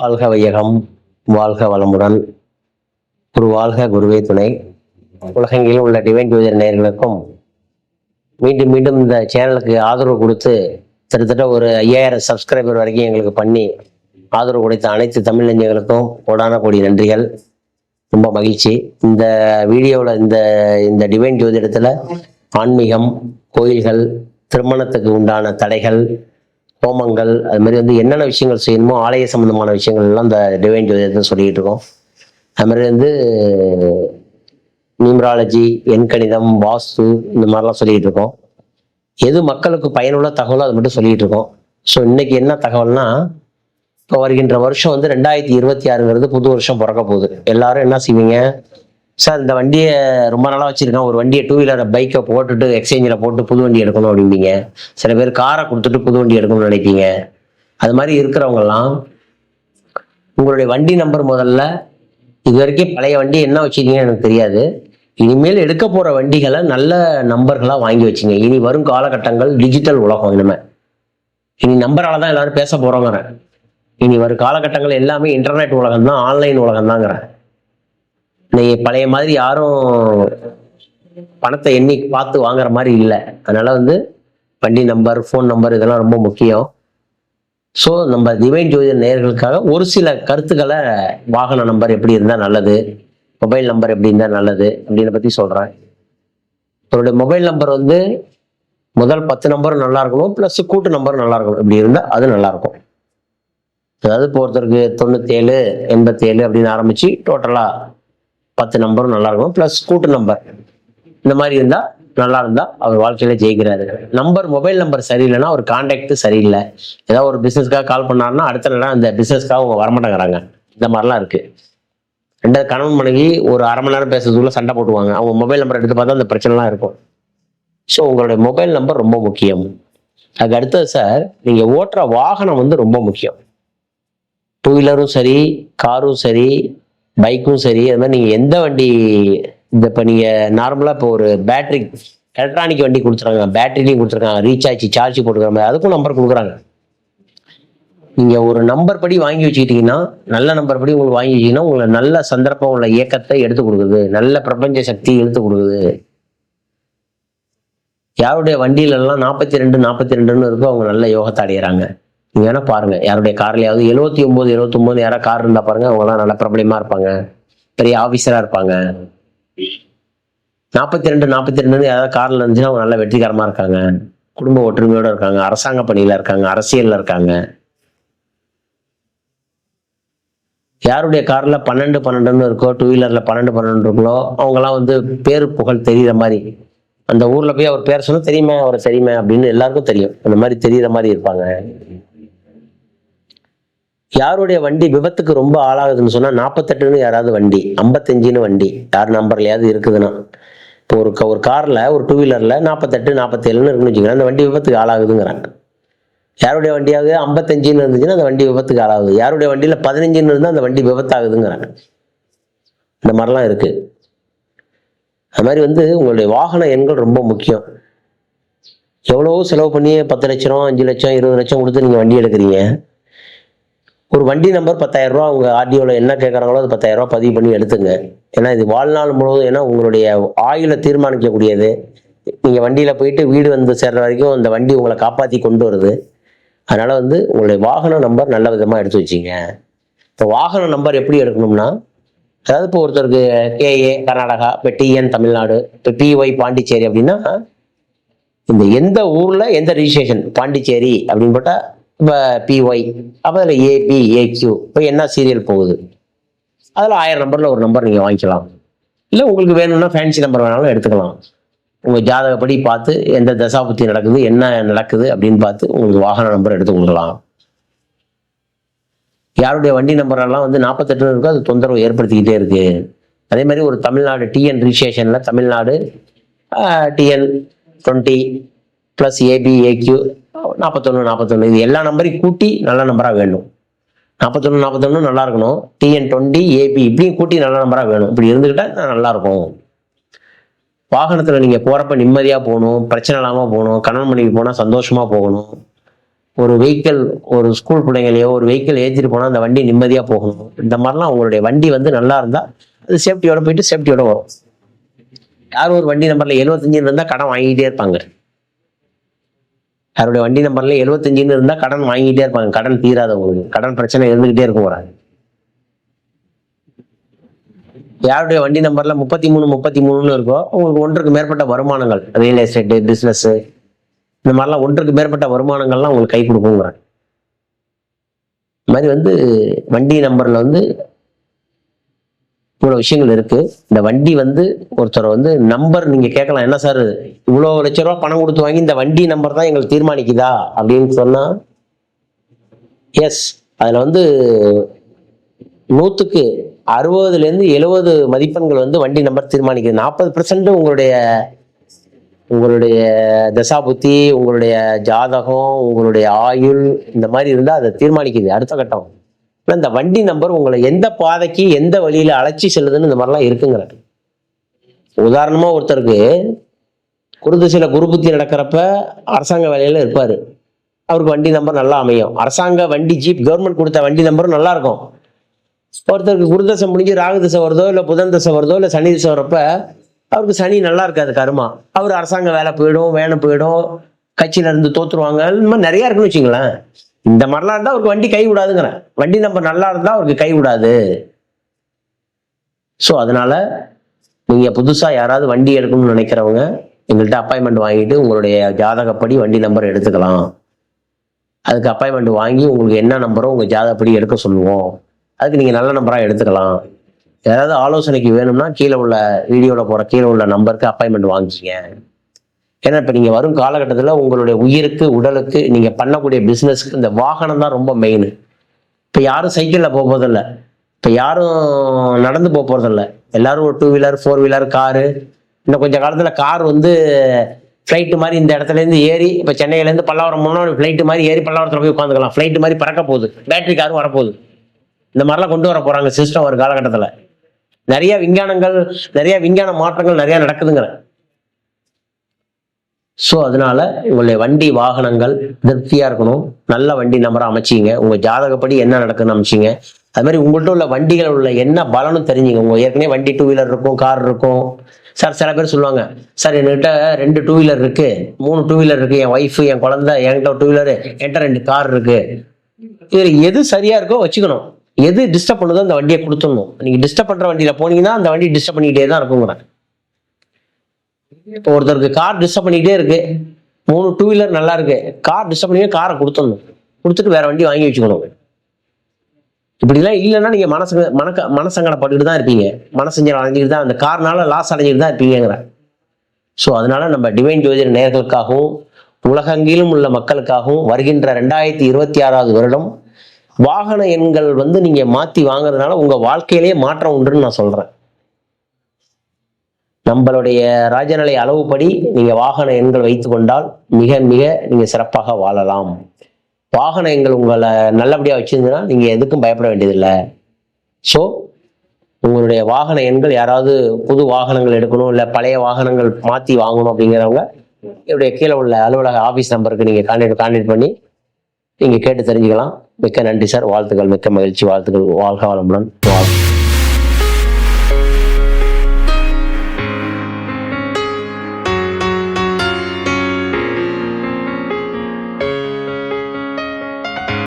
வாழ்க வையகம் வாழ்க வளமுடன். குரு வாழ்க குருவே துணை. உலகெங்கிலும் உள்ள டிவைன் ஜோதிடர் நேயர்களுக்கும் மீண்டும் மீண்டும் இந்த சேனலுக்கு ஆதரவு கொடுத்து கிட்டத்தட்ட ஒரு ஐயாயிரம் சப்ஸ்கிரைபர் வரைக்கும் எங்களுக்கு பண்ணி ஆதரவு கொடுத்த அனைத்து தமிழ் நெஞ்சங்களுக்கும் கோடான கோடி நன்றிகள். ரொம்ப மகிழ்ச்சி. இந்த வீடியோவில் இந்த இந்த டிவைன் ஜோதிடத்தில் ஆன்மீகம் கோயில்கள் திருமணத்துக்கு உண்டான தடைகள் ஹோமங்கள் அது மாதிரி வந்து என்னென்ன விஷயங்கள் செய்யணுமோ ஆலய சம்பந்தமான விஷயங்கள் எல்லாம் இந்த டிவைன் ஜோதிடத்தை சொல்லிட்டு இருக்கோம். அது மாதிரி வந்து நியூமராலஜி எண்கணிதம் வாஸ்து இந்த மாதிரிலாம் சொல்லிட்டு இருக்கோம். எது மக்களுக்கு பயனுள்ள தகவலோ அது மட்டும் சொல்லிட்டு இருக்கோம். ஸோ இன்னைக்கு என்ன தகவல்னா இப்போ வருகின்ற வருஷம் வந்து ரெண்டாயிரத்தி இருபத்தி ஆறுங்கிறது புது வருஷம் பிறக்க போகுது. எல்லாரும் என்ன செய்வீங்க? சார் இந்த வண்டியை ரொம்ப நாளாக வச்சுருக்கேன். ஒரு வண்டியை டூ வீலரை பைக்கை போட்டுட்டு எக்ஸ்சேஞ்சில் போட்டு புது வண்டி எடுக்கணும் அப்படிம்பீங்க. சில பேர் காரை கொடுத்துட்டு புது வண்டி எடுக்கணும்னு நினைப்பீங்க. அது மாதிரி இருக்கிறவங்கெல்லாம் உங்களுடைய வண்டி நம்பர் முதல்ல இது வரைக்கும் பழைய வண்டி என்ன வச்சுருக்கீங்கன்னு எனக்கு தெரியாது. இனிமேல் எடுக்க போகிற வண்டிகளை நல்ல நம்பர்களாக வாங்கி வச்சுங்க. இனி வரும் காலகட்டங்கள் டிஜிட்டல் உலகம் இனிமேல் இனி நம்பரால் தான் எல்லாரும் பேச போகிறோங்கிறேன் இனி வரும் காலகட்டங்கள் எல்லாமே இன்டர்நெட் உலகம் தான் ஆன்லைன் உலகம் தாங்கிறேன் இன்னைக்கு பழைய மாதிரி யாரும் பணத்தை எண்ணி பார்த்து வாங்குற மாதிரி இல்லை. அதனால வந்து வண்டி நம்பர் ஃபோன் நம்பர் இதெல்லாம் ரொம்ப முக்கியம். ஸோ நம்ம டிவைன் ஜோதி நேயர்களுக்காக ஒரு சில கருத்துக்களை வாகன நம்பர் எப்படி இருந்தால் நல்லது மொபைல் நம்பர் எப்படி இருந்தால் நல்லது அப்படின்னு பற்றி சொல்கிறேன் அவருடைய மொபைல் நம்பர் வந்து முதல் பத்து நம்பரும் நல்லா இருக்கணும் ப்ளஸ் கூட்டு நம்பரும் நல்லா இருக்கணும். இப்படி இருந்தால் அது நல்லா இருக்கும். அதாவது இப்போ ஒருத்தருக்கு தொண்ணூத்தேழு எண்பத்தேழு அப்படின்னு ஆரம்பிச்சு டோட்டலாக பத்து நம்பரும் நல்லா இருக்கணும் ப்ளஸ் கூட்டு நம்பர் இந்த மாதிரி இருந்தால் நல்லா இருந்தா அவர் வாழ்க்கையில ஜெயிக்கிறாரு. நம்பர் மொபைல் நம்பர் சரியில்லைன்னா அவர் கான்டாக்ட் சரியில்லை. ஏதாவது ஒரு பிசினஸ்க்காக கால் பண்ணாருன்னா அடுத்த நாள் அந்த பிசினஸ்க்காக அவங்க வரமாட்டேங்கிறாங்க. இந்த மாதிரிலாம் இருக்கு. ரெண்டாவது கணவன் மனைவி ஒரு அரை மணி நேரம் பேசுறதுக்குள்ள சண்டை போட்டுவாங்க அவங்க மொபைல் நம்பர் எடுத்து பார்த்தா அந்த பிரச்சனைலாம் இருக்கும். ஸோ உங்களுடைய மொபைல் நம்பர் ரொம்ப முக்கியம். அதுக்கு அடுத்தது சார் நீங்க ஓட்டுற வாகனம் வந்து ரொம்ப முக்கியம். டூ வீலரும் சரி காரும் சரி பைக்கும் சரி அது மாதிரி நீங்கள் எந்த வண்டி இந்த இப்போ நீங்கள் நார்மலாக இப்போ ஒரு பேட்ரி எலக்ட்ரானிக் வண்டி கொடுத்துருக்காங்க பேட்டரிலையும் கொடுத்துருக்காங்க ரீசார்ஜ் சார்ஜ் போட்டுக்கிற மாதிரி அதுக்கும் நம்பர் கொடுக்குறாங்க. நீங்கள் ஒரு நம்பர் படி வாங்கி வச்சுக்கிட்டீங்கன்னா நல்ல நம்பர் படி உங்களுக்கு வாங்கி வச்சிங்கன்னா உங்களை நல்ல சந்தர்ப்பம் உள்ள இயக்கத்தை எடுத்து கொடுக்குது நல்ல பிரபஞ்ச சக்தி எடுத்து கொடுக்குது. யாருடைய வண்டியிலலாம் நாற்பத்தி ரெண்டு நாற்பத்தி ரெண்டுன்னு இருக்கோ அவங்க நல்ல யோகத்தை அடையிறாங்க. நீங்க வேணா பாருங்க. யாருடைய கார்லயாவது எழுபத்தி ஒன்பது எழுபத்தி ஒன்பது யாராவது கார் இருந்தா பாருங்க அவங்க எல்லாம் நல்ல பிரபலமா இருப்பாங்க. பெரிய ஆபீசரா இருப்பாங்க. நாற்பத்தி ரெண்டு நாற்பத்தி ரெண்டு யாராவது கார்ல இருந்துச்சுன்னா அவங்க நல்ல வெற்றிகரமா இருக்காங்க. குடும்ப ஒற்றுமையோட இருக்காங்க அரசாங்க பணியில இருக்காங்க அரசியல்ல இருக்காங்க. யாருடைய கார்ல பன்னெண்டு பன்னெண்டுன்னு இருக்கோ டூ வீலர்ல பன்னெண்டு பன்னெண்டு இருக்கோ அவங்கெல்லாம் வந்து பேர் புகழ் தெரியுற மாதிரி. அந்த ஊர்ல போய் அவர் பேர் சொன்னா தெரியுமா அவர் தெரியுமா அப்படின்னு எல்லாருக்கும் தெரியும். அந்த மாதிரி தெரியுற மாதிரி இருப்பாங்க. யாருடைய வண்டி விபத்துக்கு ரொம்ப ஆளாகுதுன்னு சொன்னா நாற்பத்தெட்டுன்னு யாராவது வண்டி ஐம்பத்தஞ்சுன்னு வண்டி யார் நம்பர்லயாவது இருக்குதுன்னா. இப்போ ஒரு க- ஒரு கார்ல ஒரு டூ வீலர்ல நாற்பத்தெட்டு நாற்பத்தேழுன்னு இருக்குன்னு வச்சுக்கோங்க அந்த வண்டி விபத்துக்கு ஆளாகுதுங்கிறாங்க. யாருடைய வண்டியாவது ஐம்பத்தஞ்சுன்னு இருந்துச்சுன்னா அந்த வண்டி விபத்துக்கு ஆளாகுது. யாருடைய வண்டியில பதினஞ்சுன்னு இருந்தால் அந்த வண்டி விபத்தாகுதுங்கிறாங்க. இந்த மாதிரிலாம் இருக்கு. அது மாதிரி வந்து உங்களுடைய வாகன எண்கள் ரொம்ப முக்கியம். எவ்வளவோ செலவு பண்ணி பத்து லட்சம் அஞ்சு லட்சம் இருபது லட்சம் கொடுத்து நீங்கள் வண்டி எடுக்கிறீங்க. ஒரு வண்டி நம்பர் பத்தாயிரம் ரூபா உங்க ஆர்டிஓவில் என்ன கேட்குறாங்களோ அது பத்தாயிரம் ரூபா பதிவு பண்ணி எடுத்துங்க. ஏன்னா இது வாழ்நாள் முழுவதும் ஏன்னா உங்களுடைய ஆயுளை தீர்மானிக்கக்கூடியது. நீங்கள் வண்டியில் போயிட்டு வீடு வந்து சேர்ற வரைக்கும் அந்த வண்டி உங்களை காப்பாற்றி கொண்டு வருது. அதனால வந்து உங்களுடைய வாகன நம்பர் நல்ல விதமாக எடுத்து வச்சிங்க. இப்போ வாகன நம்பர் எப்படி எடுக்கணும்னா அதாவது இப்போ ஒருத்தருக்கு கேஏ கர்நாடகா இப்போ டிஎன் தமிழ்நாடு இப்போ பிஒய் பாண்டிச்சேரி அப்படின்னா இந்த எந்த ஊர்ல எந்த ரிஜிஸ்ட்ரேஷன் பாண்டிச்சேரி அப்படின்னு போட்டால் இப்போ பிஒய் அப்போ அதில் ஏபி ஏக்யூ இப்போ என்ன சீரியல் போகுது? அதில் ஆயிரம் நம்பரில் ஒரு நம்பர் நீங்கள் வாங்கிக்கலாம். இல்லை உங்களுக்கு வேணும்னா ஃபேன்சி நம்பர் வேணாலும் எடுத்துக்கலாம். உங்கள் ஜாதகப்படி பார்த்து எந்த தசாபுத்தி நடக்குது என்ன நடக்குது அப்படின்னு பார்த்து உங்களுக்கு வாகன நம்பர் எடுத்து கொடுக்கலாம். யாருடைய வண்டி நம்பரெல்லாம் வந்து நாற்பத்தெட்டு இருக்கோ அது தொந்தரவு ஏற்படுத்திக்கிட்டே இருக்கு. அதே மாதிரி ஒரு Tamil Nadu TN ரிஜிஸ்ட்ரேஷனில் Tamil Nadu TN twenty plus AB AQ நாற்பத்தொன்று நாற்பத்தொன்று இது எல்லா நம்பரையும் கூட்டி நல்ல நம்பராக வேணும். நாற்பத்தொன்று நாற்பத்தொன்று நல்லா இருக்கணும். டிஎன் டுவெண்ட்டி ஏபி இப்படியும் கூட்டி நல்ல நம்பராக வேணும். இப்படி இருந்துக்கிட்டால் நல்லா இருக்கும். வாகனத்தில் நீங்கள் போகிறப்ப நிம்மதியாக போகணும் பிரச்சனை இல்லாமல் போகணும் கணவன் மனைவி போனால் சந்தோஷமாக போகணும். ஒரு வெஹிக்கிள் ஒரு ஸ்கூல் பிள்ளைங்களையோ ஒரு வெஹிக்கிள் ஏற்றிட்டு போனால் அந்த வண்டி நிம்மதியாக போகணும். இந்த மாதிரிலாம் உங்களுடைய வண்டி வந்து நல்லா இருந்தால் அது சேஃப்டியோட போயிட்டு சேஃப்டியோட வரும். யார் ஒரு வண்டி நம்பரில் எழுபத்தஞ்சுன்னு இருந்தால் கடன் வாங்கிக்கிட்டே இருப்பாங்க. யாருடைய வண்டி நம்பர்ல எழுபத்தஞ்சுன்னு இருந்தால் கடன் வாங்கிட்டே இருப்பாங்க. கடன் தீராதவங்களுக்கு. கடன் பிரச்சனை இருந்துகிட்டே இருக்கும் வராது யாருடைய வண்டி நம்பர்ல முப்பத்தி மூணு முப்பத்தி மூணுன்னு இருக்கோ உங்களுக்கு ஒன்றுக்கு மேற்பட்ட வருமானங்கள். ரியல் எஸ்டேட்டு பிஸ்னஸ் இந்த மாதிரிலாம் ஒன்றுக்கு மேற்பட்ட வருமானங்கள்லாம் உங்களுக்கு கை கொடுக்குங்கிறாங்க இந்த மாதிரி வந்து வண்டி நம்பர்ல வந்து இவ்வளோ விஷயங்கள் இருக்கு. இந்த வண்டி வந்து ஒருத்தர் வந்து நம்பர் நீங்க கேட்கலாம். என்ன சார்? இவ்வளோ லட்ச ரூபா பணம் கொடுத்து வாங்கி இந்த வண்டி நம்பர் தான் எங்களுக்கு தீர்மானிக்குதா? அப்படின்னு சொன்னா எஸ் அதுல வந்து நூற்றுக்கு அறுபதுலேருந்து எழுபது மதிப்பெண்கள் வந்து வண்டி நம்பர் தீர்மானிக்குது. நாற்பது பர்சன்ட் உங்களுடைய உங்களுடைய தசாபுத்தி உங்களுடைய ஜாதகம் உங்களுடைய ஆயுள் இந்த மாதிரி இருந்தால் அதை தீர்மானிக்குது. அடுத்த கட்டம். இப்போ இந்த வண்டி நம்பர் உங்களை எந்த பாதைக்கு எந்த வழியில் அழைச்சி செல்லுதுன்னு இந்த மாதிரிலாம் இருக்குங்கிற உதாரணமாக ஒருத்தருக்கு குருதிசையில குரு புத்தி நடக்கிறப்ப அரசாங்க வேலையில் இருப்பார். அவருக்கு வண்டி நம்பர் நல்லா அமையும். அரசாங்க வண்டி ஜீப் கவர்மெண்ட் கொடுத்த வண்டி நம்பரும் நல்லா இருக்கும். ஒருத்தருக்கு குருதசை முடிஞ்சு ராகு தசை வருதோ இல்லை புதன் தசை வருதோ இல்லை சனி தசை வரப்ப அவருக்கு சனி நல்லா இருக்காது கருமா. அவர் அரசாங்க வேலை போயிடும் வேனை போயிடும் கட்சியில இருந்து தோத்துருவாங்க. இந்த மாதிரி நிறைய இருக்குன்னு வச்சுங்களேன். இந்த மாதிரிலாம் இருந்தால் அவருக்கு வண்டி கை விடாதுங்கிறேன் வண்டி நம்பர் நல்லா இருந்தால் அவருக்கு கை விடாது ஸோ அதனால நீங்கள் புதுசாக யாராவது வண்டி எடுக்கணும்னு நினைக்கிறவங்க எங்கள்கிட்ட அப்பாயின்மெண்ட் வாங்கிட்டு உங்களுடைய ஜாதகப்படி வண்டி நம்பர் எடுத்துக்கலாம். அதுக்கு அப்பாயின்மெண்ட் வாங்கி உங்களுக்கு என்ன நம்பரோ உங்கள் ஜாதகப்படி எடுக்க சொல்லுவோம். அதுக்கு நீங்கள் நல்ல நம்பராக எடுத்துக்கலாம். ஏதாவது ஆலோசனைக்கு வேணும்னா கீழே உள்ள வீடியோவில் போகிற கீழே உள்ள நம்பருக்கு அப்பாயின்மெண்ட் வாங்கிக்கிங்க. ஏன்னா இப்போ நீங்கள் வரும் காலகட்டத்தில் உங்களுடைய உயிருக்கு உடலுக்கு நீங்கள் பண்ணக்கூடிய பிஸ்னஸ்க்கு இந்த வாகனம் தான் ரொம்ப மெயின் இப்போ யாரும் சைக்கிளில் போக போகிறதில்ல இப்போ யாரும் நடந்து போக போகிறதில்ல எல்லாரும் ஒரு two wheeler four wheeler car இன்னும் கொஞ்சம் காலத்தில் கார் வந்து ஃப்ளைட்டு மாதிரி இந்த இடத்துலேருந்து ஏறி இப்போ சென்னையிலேருந்து பல்லாவரம் போனோம் ஃப்ளைட்டு மாதிரி ஏறி பல்லாவரத்தில் போய் உட்காந்துக்கலாம். ஃப்ளைட்டு மாதிரி பறக்க போகுது. பேட்டரி காரும் வரப்போகுது. இந்த மாதிரிலாம் கொண்டு வர போகிறாங்க சிஸ்டம் ஒரு காலகட்டத்தில். நிறைய விஞ்ஞானங்கள் நிறைய விஞ்ஞான மாற்றங்கள் நிறைய நடக்குதுங்கிற. ஸோ அதனால உங்களுடைய வண்டி வாகனங்கள் திருப்தியாக இருக்கணும். நல்ல வண்டி நம்பரை அமைச்சிங்க. உங்கள் ஜாதகப்படி என்ன நடக்குன்னு அமைச்சிங்க. அது மாதிரி உங்கள்கிட்ட உள்ள வண்டிகள் உள்ள என்ன பலனும் தெரிஞ்சுங்க. உங்கள் ஏற்கனவே வண்டி டூ வீலர் இருக்கும் கார் இருக்கும். சார் சில பேர் சொல்லுவாங்க சார் என்கிட்ட ரெண்டு டூ வீலர் இருக்கு. மூணு டூ வீலர் இருக்கு. என் ஒய்ஃப் என் குழந்தை என்கிட்ட டூ வீலர் என்கிட்ட ரெண்டு கார் இருக்கு. இதில் எது சரியா இருக்கோ வச்சுக்கணும். எது டிஸ்டர்ப் பண்ணுதோ அந்த வண்டியை கொடுத்துடணும். நீங்கள் டிஸ்டர்ப் பண்ணுற வண்டியில் போனீங்கன்னா அந்த வண்டி டிஸ்டர்ப் பண்ணிக்கிட்டே தான் இருக்குங்கிறேன் இப்போ ஒருத்தருக்கு கார் டிஸ்டர்ப் பண்ணிக்கிட்டே இருக்கு. மூணு டூ வீலர் நல்லா இருக்கு. கார் டிஸ்டர்ப் பண்ணி காரை கொடுத்துடணும். கொடுத்துட்டு வேற வண்டி வாங்கி வச்சுக்கணும் இப்படிலாம் இல்லைன்னா நீங்க மனசு மனக்க மனசங்கடப்பட்டுக்கிட்டு தான் இருப்பீங்க. மனசஞ்சல் அடைஞ்சிக்கிட்டு தான் அந்த கார்னால லாஸ் அடைஞ்சிட்டு தான் இருப்பீங்கிற ஸோ அதனால நம்ம டிவைன் ஜோதிட நேர்களுக்காகவும் உலகெங்கிலும் உள்ள மக்களுக்காகவும் வருகின்ற ரெண்டாயிரத்தி இருபத்தி ஆறாவது வருடம் வாகன எண்கள் வந்து நீங்க மாத்தி வாங்குறதுனால உங்க வாழ்க்கையிலேயே மாற்றம் உண்டுன்னு நான் சொல்றேன். நம்மளுடைய ராஜநிலை அளவுப்படி நீங்கள் வாகன எண்கள் வைத்து கொண்டால் மிக மிக நீங்கள் சிறப்பாக வாழலாம். வாகன எண்கள் உங்களை நல்லபடியாக வச்சுருந்ததுன்னா நீங்கள் எதுக்கும் பயப்பட வேண்டியதில்லை. ஸோ உங்களுடைய வாகன எண்கள் யாராவது புது வாகனங்கள் எடுக்கணும் இல்லை பழைய வாகனங்கள் மாற்றி வாங்கணும் அப்படிங்கிறவங்க என்னுடைய கீழே உள்ள அலுவலக ஆஃபீஸ் நம்பருக்கு நீங்கள் கான்டாக்ட் கான்டாக்ட் பண்ணி நீங்கள் கேட்டு தெரிஞ்சுக்கலாம். மிக்க நன்றி சார். வாழ்த்துக்கள். மிக்க மகிழ்ச்சி. வாழ்த்துக்கள். வாழ்க வளமுடன். வாழ்த்து